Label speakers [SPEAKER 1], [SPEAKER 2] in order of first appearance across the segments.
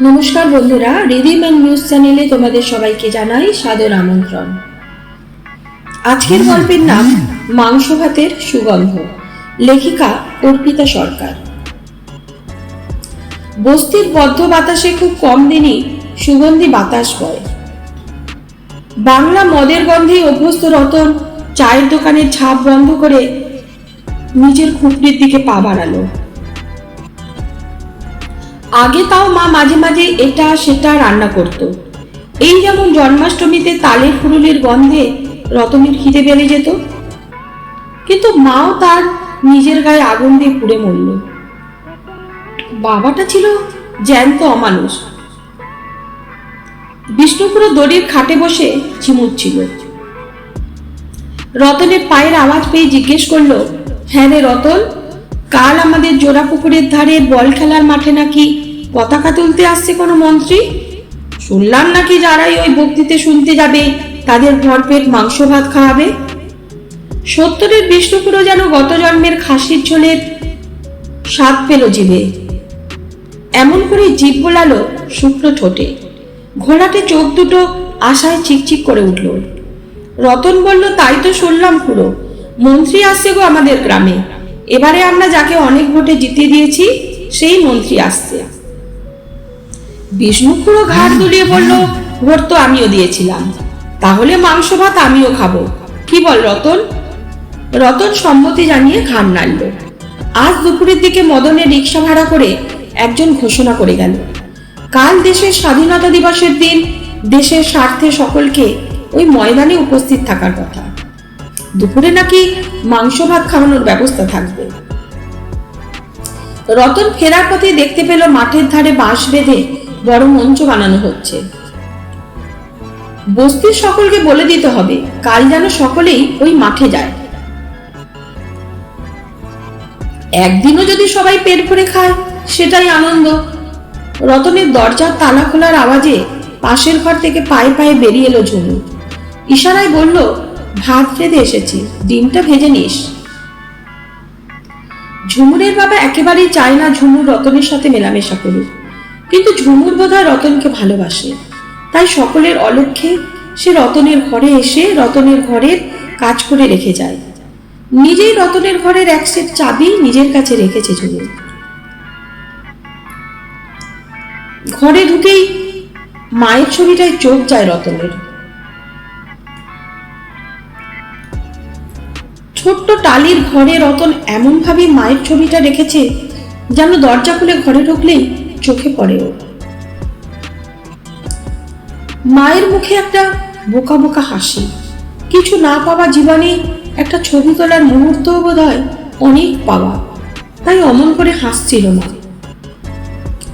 [SPEAKER 1] নমস্কার বন্ধুরা rhythm and news চ্যানেলে তোমাদের সবাইকে জানাই সাদর আমন্ত্রণ। আজকের গল্পের নাম মাংস ভাতের সুগন্ধ। লেখিকা অর্পিতা সরকার। বস্তির বদ্ধ বাতাসে খুব কম দিনই সুগন্ধি বাতাস বয়। বাংলা মদের গন্ধে অভ্যস্ত রতন চায়ের দোকানের ঝাঁপ বন্ধ করে নিজের খুপড়ির দিকে পা বাড়ালো। আগে তাও মা মাঝে মাঝে এটা সেটা রান্না করত। এই যেমন জন্মাষ্টমীতে তালের ফুরুলির গন্ধে রতনের খিদে বেড়ে যেত। কিন্তু মাও তার নিজের গায়ে আগুন দিয়ে পুড়ে মরল। বাবাটা ছিল জ্যান্ত অমানুষ। বিষ্ণুপুর দড়ির খাটে বসে চিমুচ্ছিল রতনের পায়ের আওয়াজ পেয়ে জিজ্ঞেস করল হ্যাঁ রে রতন কাল আমাদের জোড়া পুকুরের ধারে বল খেলার মাঠে নাকি পতাকা তুলতে আসছে কোনো মন্ত্রী? শুনলাম নাকি যারাই ওই বক্তৃতে শুনতে যাবে, তাদের ভরপেট মাংস ভাত খাওয়াবে? সত্তরের বিষ্ণুপুরও যেন গত জন্মের খাসির ঝোলের স্বাদ পেল জিভে। এমন করে জিভ বোলালো শুকনো ঠোঁটে। ঘোড়াটে চোখ দুটো আশায় চিকচিক করে উঠল। রতন বলল, তাই তো শুনলাম পুরো। মন্ত্রী আসছে গো আমাদের গ্রামে। এবারে আমরা যাকে অনেক ভোটে জিতিয়ে দিয়েছি, সেই মন্ত্রী আসছে। বিষ্ণু পুরো ঘাট দুলিয়ে বলল, ভোট তো আমিও দিয়েছিলাম। তাহলে মাংস, ভাত আমিও খাব। কি বল রতন? রতন সম্মতি জানিয়ে ঘাড় নাড়ল। আজ দুপুরের দিকে মদনে রিক্সা ভাড়া করে একজন ঘোষণা করে গেল। কাল দেশের স্বাধীনতা দিবসের দিন দেশের স্বার্থে সকলকে ওই ময়দানে উপস্থিত থাকার কথা। দুপুরে নাকি মাংস ভাত খাওয়ানোর ব্যবস্থা থাকবে? রতন ফেরার পথে দেখতে পেল মাঠের ধারে বাঁশ বেঁধে বড় মঞ্চ বানানো হচ্ছে। বস্তির সকলকে বলে দিতে হবে, কাল যেন সকলেই ওই মাঠে যায়। একদিনও যদি সবাই পেট ভরে খায়, সেটাই আনন্দ। রতনের দরজার তালা খোলার আওয়াজে পাশের ঘর থেকে পায়ে পায়ে বেরিয়ে এলো ঝুমু। ইশারায় বলল ভাত রেঁধে এসেছি, ডিমটা ভেজে নিস। ঝুমুরের বাবা একেবারেই চায় না ঝুমুর রতনের সাথে মেলামেশা করুক। কিন্তু ঝুমুর বোধহয় রতনকে ভালোবাসে। তাই সকলের অলক্ষ্যে সে রতনের ঘরে এসে রতনের ঘরের কাজ করে রেখে যায়। নিজেই রতনের ঘরের এক সেট চাবি নিজের কাছে রেখেছে ঝুমুর। ঘরে ঢুকেই মায়ের ছবিটায় চোখ যায় রতনের। ছোট্ট টালির ঘরে রতন এমনভাবে মায়ের ছবিটা রেখেছে যেন দরজা খুলে ঘরে ঢুকলেই চোখে পড়ে ওর মায়ের মুখে একটা বোকা বোকা হাসি। কিছু না পাওয়া জীবনে একটা ছবি তোলার মুহূর্ত বোধ হয় অনেক পাওয়া। তাই অমন করে হাসছিল মা।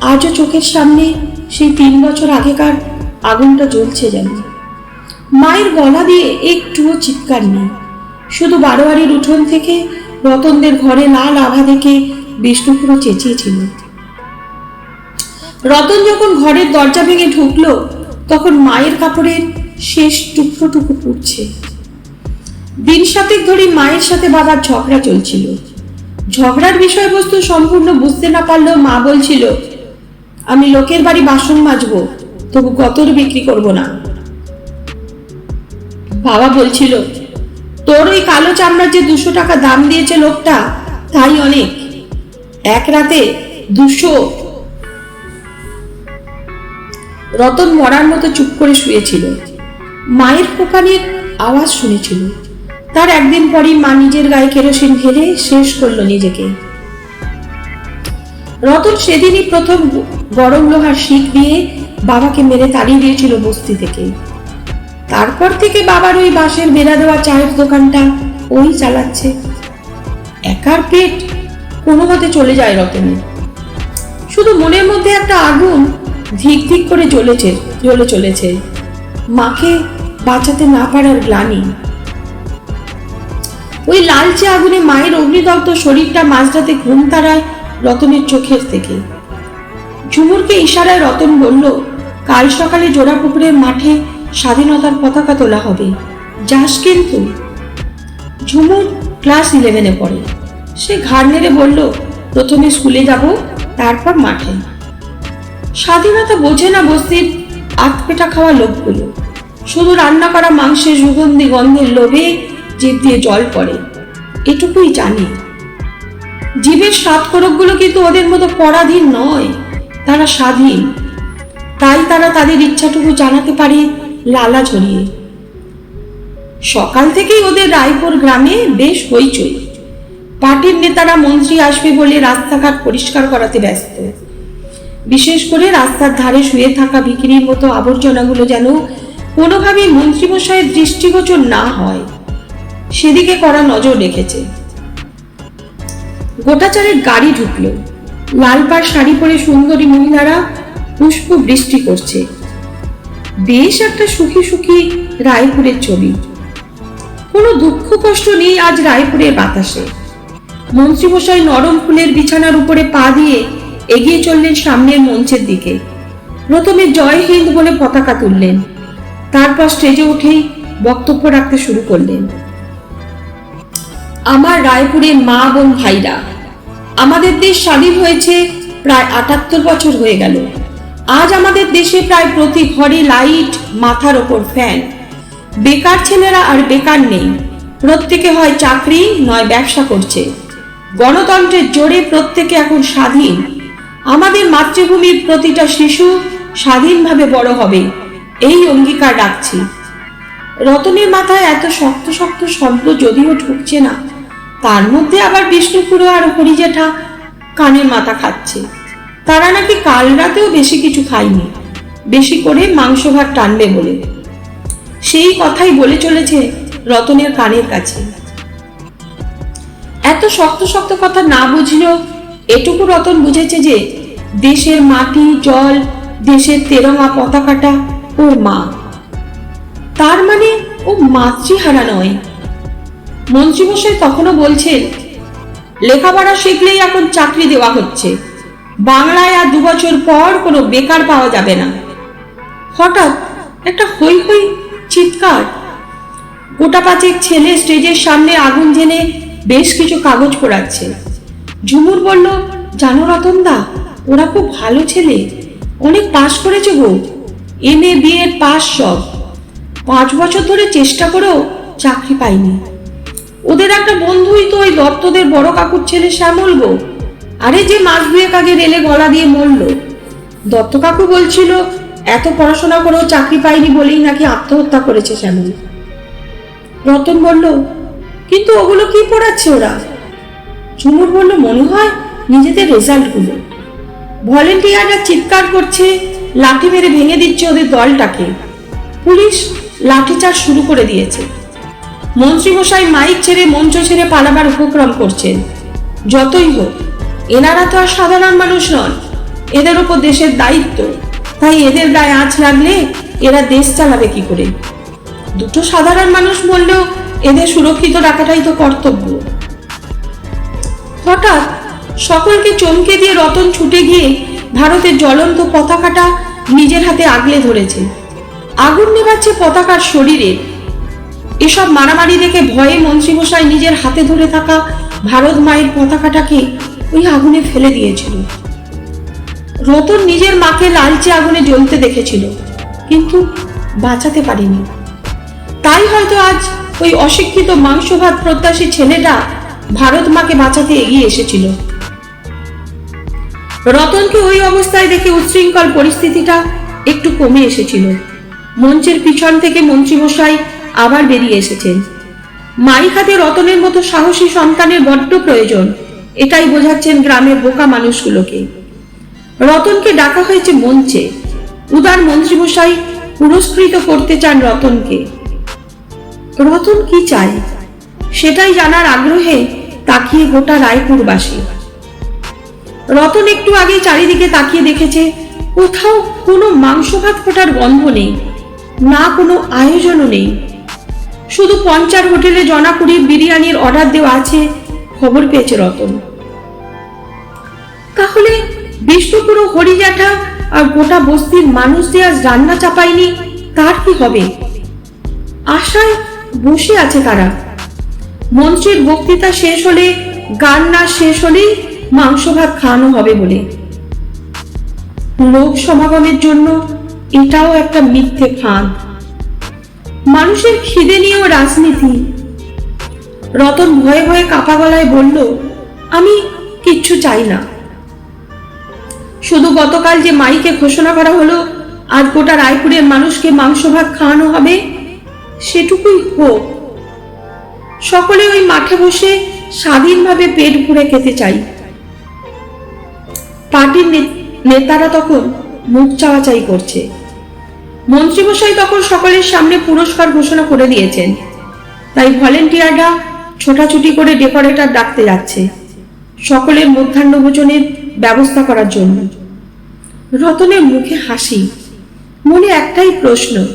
[SPEAKER 1] আজও চোখের সামনে সেই তিন বছর আগেকার আগুনটা জ্বলছে যেন। মায়ের গলা দিয়ে একটুও চিৎকার নেই। শুধু বারোয়ারির উঠোন থেকে রতনদের ঘরে লাল আভা দেখে বিষ্ণুপুরও চেঁচিয়েছিল। রতন যখন ঘরের দরজা ভেঙে ঢুকলো, তখন মায়ের কাপড়ের শেষ টুকরো টুকু পুড়ছে। দিন সাতেক ধরে মায়ের সাথে বাবার ঝগড়া চলছিল। ঝগড়ার বিষয়বস্তু সম্পূর্ণ বুঝতে না পারলেও মা বলছিল, আমি লোকের বাড়ি বাসন মাজবো, তবু গতর বিক্রি করব না। বাবা বলছিল তোর ওই কালো চামড়ার যে দুশো টাকা দাম দিয়েছে লোকটা তাই অনেক। এক রাতে দুশো। রতন মরার মতো চুপ করে শুয়েছিল। মায়ের ফোকানির আওয়াজ শুনেছিল। তার একদিন পরই মা নিজের গায়ে কেরোসিন ঢেলে শেষ করল নিজেকে। রতন সেদিনই প্রথম গরম লোহার শিখ দিয়ে বাবাকে মেরে তাড়িয়ে দিয়েছিল বস্তি থেকে। তারপর থেকে বাবার ওই বাঁশের বেড়া দেওয়া চায়ের দোকানটা ওই চালাচ্ছে। একার পেট কোনো মতে চলে যায় রতনের শুধু মনের মধ্যে একটা আগুন ধিক ধিক করে জ্বলেছে, জ্বলে চলেছে। মাকে বাঁচাতে না পারার গ্লানি। ওই লালচে আগুনে মায়ের অগ্নিদগ্ধ শরীরটা মাঝরাতে ঘুম তাড়ায় রতনের চোখের থেকে। ঝুমুরকে ইশারায় রতন বলল, কাল সকালে জোড়া পুকুরের মাঠে স্বাধীনতার পতাকা তোলা হবে। যাস কিন্তু। ঝুমুর ক্লাস ইলেভেনে পড়ে। সে ঘাড় নেড়ে বলল, প্রথমে স্কুলে যাব, তারপর মাঠে। স্বাধীনতা বোঝে না বস্তির আতপেটা খাওয়া লোকগুলো। শুধু রান্না করা মাংসের সুগন্ধি গন্ধের লোভে জিভ দিয়ে জল পড়ে। এটুকুই জানি। জীবের স্বাদ করকগুলো কিন্তু ওদের মতো পরাধীন নয়। তারা স্বাধীন। তাই তারা তাদের ইচ্ছাটুকু জানাতে পারে লালা ঝরিয়ে সকাল থেকেই ওদের রায়পুর গ্রামে বেশ হইচই। পার্টির নেতারা মন্ত্রী আসবে বলে রাস্তাঘাট পরিষ্কার করাতে ব্যস্ত। বিশেষ করে রাস্তার ধারে শুয়ে থাকা ভিকিরির মতো আবর্জনাগুলো যেন কোনোভাবেই মন্ত্রীমশাইয়ের দৃষ্টিগোচর না হয়। সেদিকে করা নজর রেখেছে। গোটাচারের গাড়ি ঢুকলো। লাল পাড় শাড়ি পরে সুন্দরী মহিলারা পুষ্প বৃষ্টি করছে। বেশ একটা সুখী সুখী রায়পুরের ছবি। কোনো দুঃখ কষ্ট নেই আজ রায়পুরের বাতাসে। মন্ত্রীমশাই নরম ফুলের বিছানার উপরে পা দিয়ে এগিয়ে চললেন সামনের মঞ্চের দিকে। প্রথমে জয় হিন্দ বলে পতাকা তুললেন। তারপর স্টেজে উঠেই বক্তব্য রাখতে শুরু করলেন। আমার রায়পুরের মা বোন ভাইরা, আমাদের দেশ স্বাধীন হয়েছে প্রায় আটাত্তর বছর হয়ে গেল। আজ আমাদের দেশে প্রায় প্রতি ঘরে লাইট, মাথার ওপর ফ্যান। বেকার ছেলেরা আর বেকার নেই। প্রত্যেকে হয় চাকরি, নয় ব্যবসা করছে। গণতন্ত্রের জোরে প্রত্যেকে এখন স্বাধীন। আমাদের মাতৃভূমির প্রতিটা শিশু স্বাধীনভাবে বড় হবে। এই অঙ্গীকার রাখছি। রতনের মাথায় এত শক্ত শক্ত শব্দ যদিও ঢুকছে না, তার মধ্যে আবার বিষ্ণুপুর আর হরিজেঠা কানের মাথা খাচ্ছে। তারা নাকি কাল রাতেও বেশি কিছু খায়নি। বেশি করে মাংস ভাত টানবে বলে। সেই কথাই বলে চলেছে রতনের কানের কাছে। এত শক্ত শক্ত কথা না বুঝলেও এটুকু রতন বুঝেছে যে দেশের মাটি, জল, দেশের তেরঙা পতাকাটা ওর মা। তার মানে ও মাতৃহারা নয়। মন্ত্রী মন্ত্রীমশাই তখনও বলছেন, লেখাপড়া শিখলেই এখন চাকরি দেওয়া হচ্ছে। বাংলায় আর দু বছর পর কোনো বেকার পাওয়া যাবে না। হঠাৎ একটা হই হই চিৎকার। গোটা ছেলে স্টেজের সামনে আগুন জেনে বেশ কিছু কাগজ পোড়াচ্ছে। ঝুমুর বলল, জানো রতনদা, ওরা খুব ভালো ছেলে। অনেক পাশ করেছে গো। এম এ, বি এর পাস সব। পাঁচ বছর ধরে চেষ্টা করেও চাকরি পাইনি। ওদের একটা বন্ধুই তো ওই দত্তদের বড় কাকুর ছেলে শ্যামল গো। আরে যে মাস দুয়েক আগে রেলে গলা দিয়ে মরল। দত্ত কাকু বলছিল, এত পড়াশোনা করেও চাকরি পাইনি বলেই নাকি আত্মহত্যা করেছে শ্যামল। রতন বলল, কিন্তু ওগুলো কি পড়াচ্ছে ওরা? ঝুমুর বলল, মনে হয় নিজেদের রেজাল্টগুলো ভলেন্টিয়াররা চিৎকার করছে, লাঠি মেরে ভেঙে দিচ্ছে ওদের দলটাকে। পুলিশ লাঠিচার্জ শুরু করে দিয়েছে। মন্ত্রীমশাই মাইক ছেড়ে মঞ্চ ছেড়ে পালাবার উপক্রম করছেন। যতই হোক এনারা তো আর সাধারণ মানুষ নন। এদের ওপর দেশের দায়িত্ব। তাই এদের গায়ে আঁচ লাগলে এরা দেশ চালাবে কি করে? দুটো সাধারণ মানুষ বললেও এদের সুরক্ষিত রাখাটাই তো কর্তব্য। হঠাৎ সকলকে চমকে দিয়ে রতন ছুটে গিয়ে ভারতের জ্বলন্ত পতাকাটা নিজের হাতে আগলে ধরেছে। আগুন নেবাচ্ছে পতাকার শরীরে। এসব মারামারি দেখে ভয়ে মন্ত্রীমশাই নিজের হাতে ধরে থাকা ভারত মায়ের পতাকাটাকে ওই আগুনে ফেলে দিয়েছিল। রতন নিজের মাকে লালচে আগুনে জ্বলতে দেখেছিল, কিন্তু বাঁচাতে পারেনি। তাই হয়তো আজ ওই অশিক্ষিত মাংস ভাত প্রত্যাশী ছেলেটা ভারত মাকে বাঁচাতে এগিয়ে এসেছিল। রতনকে ওই অবস্থায় দেখে উচ্ছৃঙ্খল পরিস্থিতিটা একটু কমে এসেছিল। মঞ্চের পিছন থেকে মন্ত্রীমশাই আবার বেরিয়ে এসেছেন। মাইক হাতে রতনের মতো সাহসী সন্তানের বড্ড প্রয়োজন। এটাই বোঝাচ্ছেন গ্রামের বোকা মানুষগুলোকে। রতনকে ডাকা হয়েছে মঞ্চে। উদার মন্ত্রীমশাই পুরস্কৃত করতে চান রতনকে। রতন কি চায়? সেটাই জানার আগ্রহে তাকিয়ে গোটা রায়পুরবাসী। রতন একটু আগে চারিদিকে তাকিয়ে দেখেছে, কোথাও কোনো মাংস ভাত ফোটার গন্ধ নেই, না কোনো আয়োজনও নেই। শুধু পঞ্চার হোটেলে জনাকুড়ি বিরিয়ানির অর্ডার দেওয়া আছে খবর পেয়েছে রতন। তাহলে বিষ্ণুপুর ও হরিজাঠা আর গোটা বস্তির মানুষ যে আজ রান্না চাপায়নি, তার কি হবে? আশায় বসে আছে তারা। মন্ত্রীর বক্তৃতা শেষ হলে, গান না শেষ হলেই মাংস ভাত খাওয়ানো হবে বলে। লোক সমাগমের জন্য এটাও একটা মিথ্যে ফাঁদ। মানুষের খিদে নিয়েও রাজনীতি রতন ভয়ে ভয়ে কাপা গলায় বলল, আমি কিচ্ছু চাই না। শুধু গতকাল যে মাইকে ঘোষণা করা হলো আজ গোটা রায়পুরের মানুষকে মাংস ভাত খাওয়ানো হবে, সেটুকুই হোক। সকলে ওই মাঠে বসে স্বাধীনভাবে পেট ভরে খেতে চাই। পার্টির নেতারা তখন মুখ চাওয়াচাই করছে। মন্ত্রীমশাই তখন সকলের সামনে পুরস্কার ঘোষণা করে দিয়েছেন। তাই ভলেন্টিয়াররা ছোটাছুটি করে ডেকোরেটর ডাকতে যাচ্ছে। সকলের মধ্যাহ্ন ভোজনের ব্যবস্থা করার জন্য। রতনের মুখে হাসি। মনে একটাই প্রশ্ন,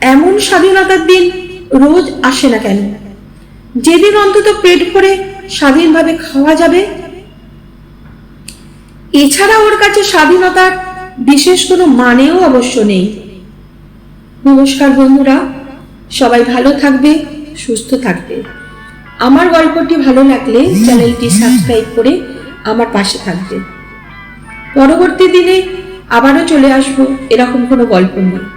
[SPEAKER 1] এমন স্বাধীনতার দিন রোজ আসে না কেন? যেদিন অন্তত পেট ভরে স্বাধীনভাবে খাওয়া যাবে? এছাড়া ওর কাছে স্বাধীনতার বিশেষ কোনো মানেও অবশ্য নেই। নমস্কার বন্ধুরা, সবাই ভালো থাকবে, সুস্থ থাকবে। আমার গল্পটি ভালো লাগলে চ্যানেলটি সাবস্ক্রাইব করে আমার পাশে থাকবেন। পরবর্তী দিনে আবারও চলে আসব এরকম কোনো গল্প নিয়ে।